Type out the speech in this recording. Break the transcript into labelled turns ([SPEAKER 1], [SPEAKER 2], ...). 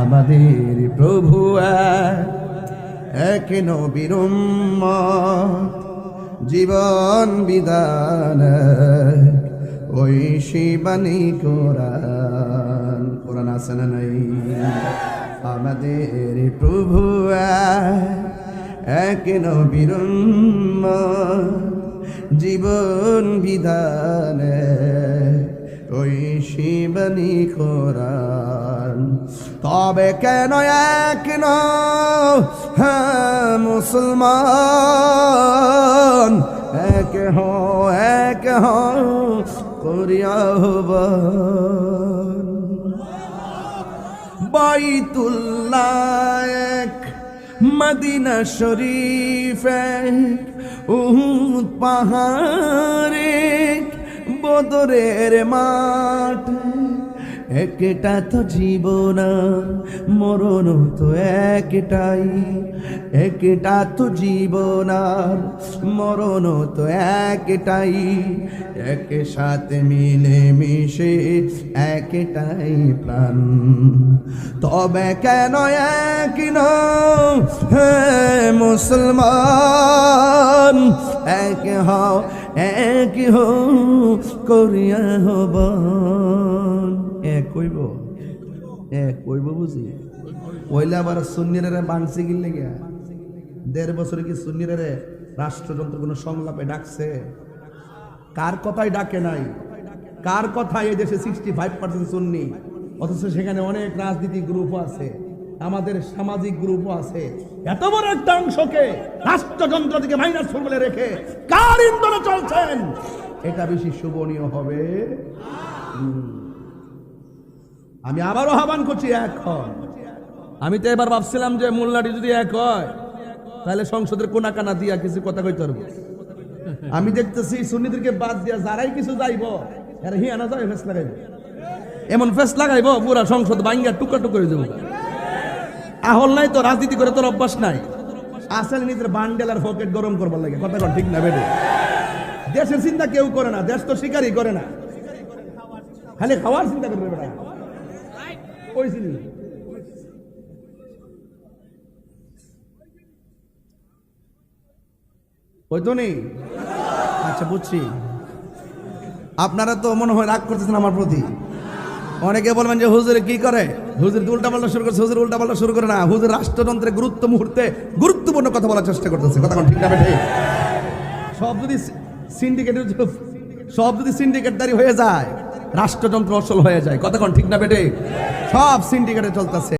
[SPEAKER 1] আমাদের প্রভু এক, নবীর জীবন বিধান ওই শিবানী কোরআন। কোরআন আছে না নাই? আমাদের প্রভু এক, নবীর জীবন বিধান ওই শিবানী কোরআন। তবে কেন এক হ্যাঁ মুসলমান? এক হ এক হ করিয়া হবান বাইতুল্লাহ এক, মদিনা শরীফ এক, উহুদ পাহাড় বদরের মাঠ। একটা তো জীবন, মরণ তো একটাই। একটা তো জীবন, মরণ তো একটাই। এক সাথে মিলে মিশে একটাই প্রাণ। তবে কেন এক হে মুসলমান? এক হও এক হো করিয়া হব। এক কইব এক কইব বুঝি? ওইলে আবার সুন্নিরে বাংসি গিল গিয়া দেড় বছরে কি সুন্নিরে রাষ্ট্রযন্ত্র কোনো সংলাপে ডাকছে? কার কথাই ডাকে নাই। কার এই দেশে সিক্সটি ফাইভ পার্সেন্ট সুন্নি? অথচ সেখানে অনেক রাজনীতি গ্রুপও আছে। আমাদের সামাজিক গ্রুপও আছে। এত বড় একটা অংশকে রাষ্ট্রযন্ত্র থেকে মাইনাস বলে রেখে কার ইন্ধনে চলছেন? এটা বেশি শোভনীয় হবে। আমি আবারও আহ্বান করছি, এক হন। আমি তো এবার ভাবছিলাম যে মোল্লাটি যদি এক হয়, তাহলে সংসদের কোনা কানা দিয়া কিছু কথা কইতে পারব। আমি দেখতেছি সুন্নিদেরকে বাদ দিয়া যারাই কিছু যাইব, এরা হিয়ানা যাবে ফেস লাগাইব এমন ফেস লাগাইব পুরা সংসদ বাঙ্গা টুকা টুক করে দেবো আহল নাই তো, রাজনীতি করে তোর অভ্যাস নাই। আসলে নিজের বান্ডেল আর পকেট গরম করবার লাগে। কথা ঠিক না, বেটে? দেশের চিন্তা কেউ করে না, দেশ তো শিকারই করে না। খালি খাওয়ার চিন্তা করবে বেটা। নেই আচ্ছা বুঝছি। আপনারা তো মনে হয় রাগ করতেছেন আমার প্রতি। অনেকে বলবেন যে হুজুর কি করে? হুজুর উল্টা পাল্টা শুরু করছে, হুজুর উল্টা পাল্টা শুরু করে না। হুজুর রাষ্ট্রতন্ত্রের গুরুত্ব মুহূর্তে গুরুত্বপূর্ণ কথা বলার চেষ্টা করতেছে। কথা ঠিক না ঠিক সব যদি সিন্ডিকেট সব যদি সিন্ডিকেটদারি হয়ে যায়, রাষ্ট্রতন্ত্র অসল হয়ে যায়। কথা ঠিক না বেটে সব সিন্ডিকেটে চলতেছে।